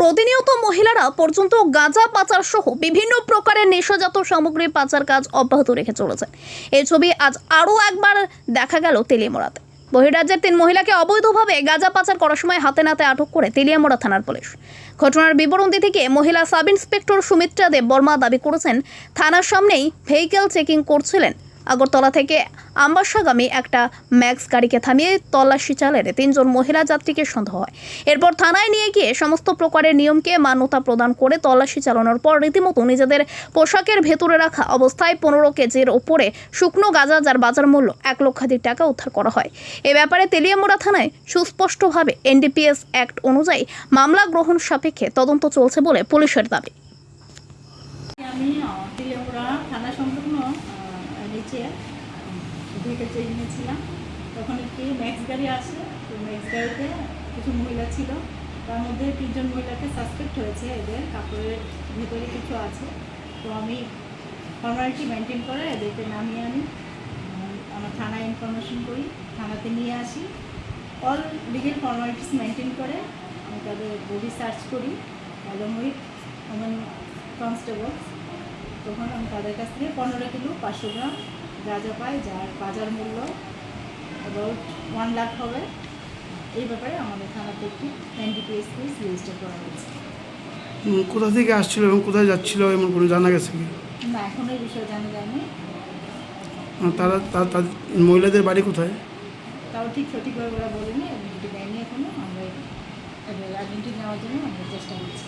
প্রতিনিয়ত মহিলারা পর্যন্ত গাঁজা পাচার সহ বিভিন্ন প্রকারের নেশাজাত সামগ্রী পাচার কাজ অব্যাহত রেখে চলেছে এই ছবি আজ আরও একবার দেখা গেল তেলিয়ামোড়াতে। বহিরাজ্যের তিন মহিলাকে অবৈধভাবে গাঁজা পাচার করার সময় হাতে নাতে আটক করে তেলিয়ামোড়া থানার পুলিশ। ঘটনার বিবরণ দিতে গিয়ে মহিলা সাব ইন্সপেক্টর সুমিত্রা দেব বর্মা দাবি করেছেন, থানার সামনেই ভেহিকেল চেকিং করছিলেন আগরতলা থেকে আম্বাসাগামী একটা ম্যাক্স গাড়িকে থামিয়ে তল্লাশি চালালে তিনজন মহিলা যাত্রীকে সন্দেহ হয়। এরপর থানায় নিয়ে গিয়ে সমস্ত প্রকারের নিয়মকে মান্যতা প্রদান করে তল্লাশি চালানোর পর রীতিমতো নিজেদের পোশাকের ভেতরে রাখা অবস্থায় পনেরো কেজির ওপরে শুকনো গাঁজা, যার বাজার মূল্য এক লক্ষাধিক টাকা উদ্ধার করা হয়। এ ব্যাপারে তেলিয়ামুড়া থানায় সুস্পষ্টভাবে এনডিপিএস অ্যাক্ট অনুযায়ী মামলা গ্রহণ সাপেক্ষে তদন্ত চলছে বলে পুলিশের দাবি। আমি তিলেপুরা থানা সংলগ্ন নিচে ভেহিকেল চেঞ্জ নিয়েছিলাম তখন একটি ম্যাক্স গাড়ি আসে তো ম্যাক্স গাড়িতে কিছু মহিলা ছিল। তার মধ্যে তিনজন মহিলাকে সাসপেক্ট হয়েছে এদের, কাপড়ের ভেতরে কিছু আছে। তো আমি ফর্মালিটি মেনটেন করে এদেরকে নামিয়ে আনি। আমার থানায় ইনফরমেশন করি, থানাতে নিয়ে আসি। অল লিগেল ফর্মালিটিস মেনটেন করে আমি তাদের বডি সার্চ করি। অ্যালং উইথ কনস্টেবলস তখন আমি তাদের কাছ থেকে পনেরো কিলো পাঁচশো গ্রাম গাঁজা পাই যার বাজার মূল্য অ্যাবাউট ওয়ান লাখ হবে। এই ব্যাপারে আমাদের থানাতে একটি এনডিপিএস কেস রেজিস্টার করা হয়েছে। কোথা থেকে আসছিল এবং কোথায় যাচ্ছিল এমন কোনো জানা গেছে কি? না এখন এই বিষয়ে জানা যায়নি। তারা তা- তাদের মহিলাদের বাড়ি কোথায়? তাও ঠিক সঠিকভাবে ওরা বলেনি আইডেন্টি দেয়নি এখনও আমরা আইডেন্টি নেওয়ার জন্য আমরা চেষ্টা করছি।